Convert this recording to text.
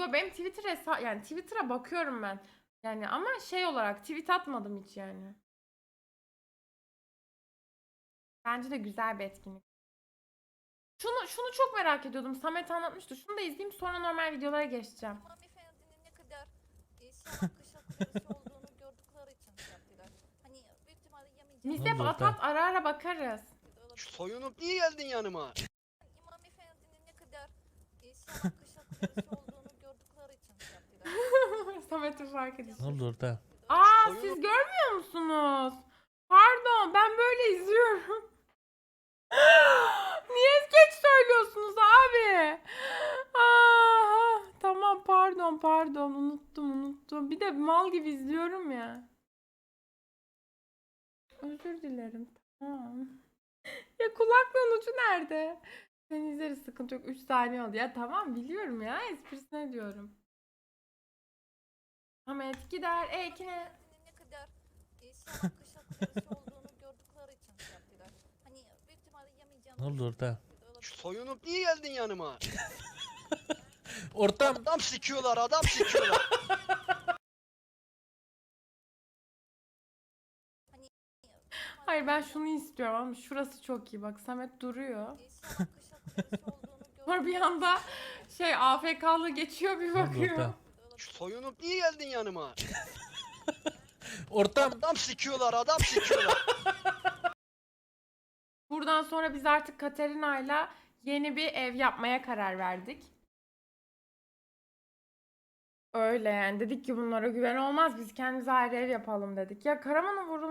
Yo benim Twitter hesa yani Twitter'a bakıyorum ben. Yani ama şey olarak tweet atmadım hiç yani. Bence de güzel bir etkinlik. Şunu şunu çok merak ediyordum. Samet anlatmıştı. Şunu da izleyeyim sonra normal videolara geçeceğim. Hanımefendinin ne kadar e, şalak kışlak birisi olduğunu gördükleri için şey yaptılar. Hani büyük ihtimalle yemeyeceğim. Biz oldu at ara ara bakarız. Soyunup niye geldin yanıma? İmam efendinin ne kadar e, şalak kışlak birisi olduğunu gördükleri için şey yaptılar. Samet'in fark. Ne oldu orada? Aa Oyunu- siz görmüyor musunuz? Pardon ben böyle izliyorum. Niye geç söylüyorsunuz abi? Aa, tamam pardon pardon unuttum unuttum. Bir de mal gibi izliyorum ya. Özür dilerim. Tamam. Ya kulaklığın ucu nerede? Sen izleriz sıkıntı yok. 3 saniye oldu. Ya tamam biliyorum ya esprisine diyorum. Ahmet gider. E Ekine. Ne kadar e, şalak kışlak birisi olduğunu gördükleri için şey yaptılar. Hani büyük ihtimalle yemeyeceğim. Ne oldu orada? Soyunup niye geldin yanıma? Ortam. Adam sikiyorlar, adam sikiyorlar. Hayır ben şunu istiyorum ama şurası çok iyi bak Samet duruyor. E, Sonra bir anda şey AFK'lı geçiyor bir Ne oldu bakıyor. orada? Soyunup niye geldin yanıma? Ortam. Adam sikiyorlar, adam sikiyorlar. Buradan sonra biz artık Katerina'yla yeni bir ev yapmaya karar verdik. Öyle yani dedik ki bunlara güven olmaz biz kendimize ayrı ev yapalım dedik. Ya Karaman'ın vurul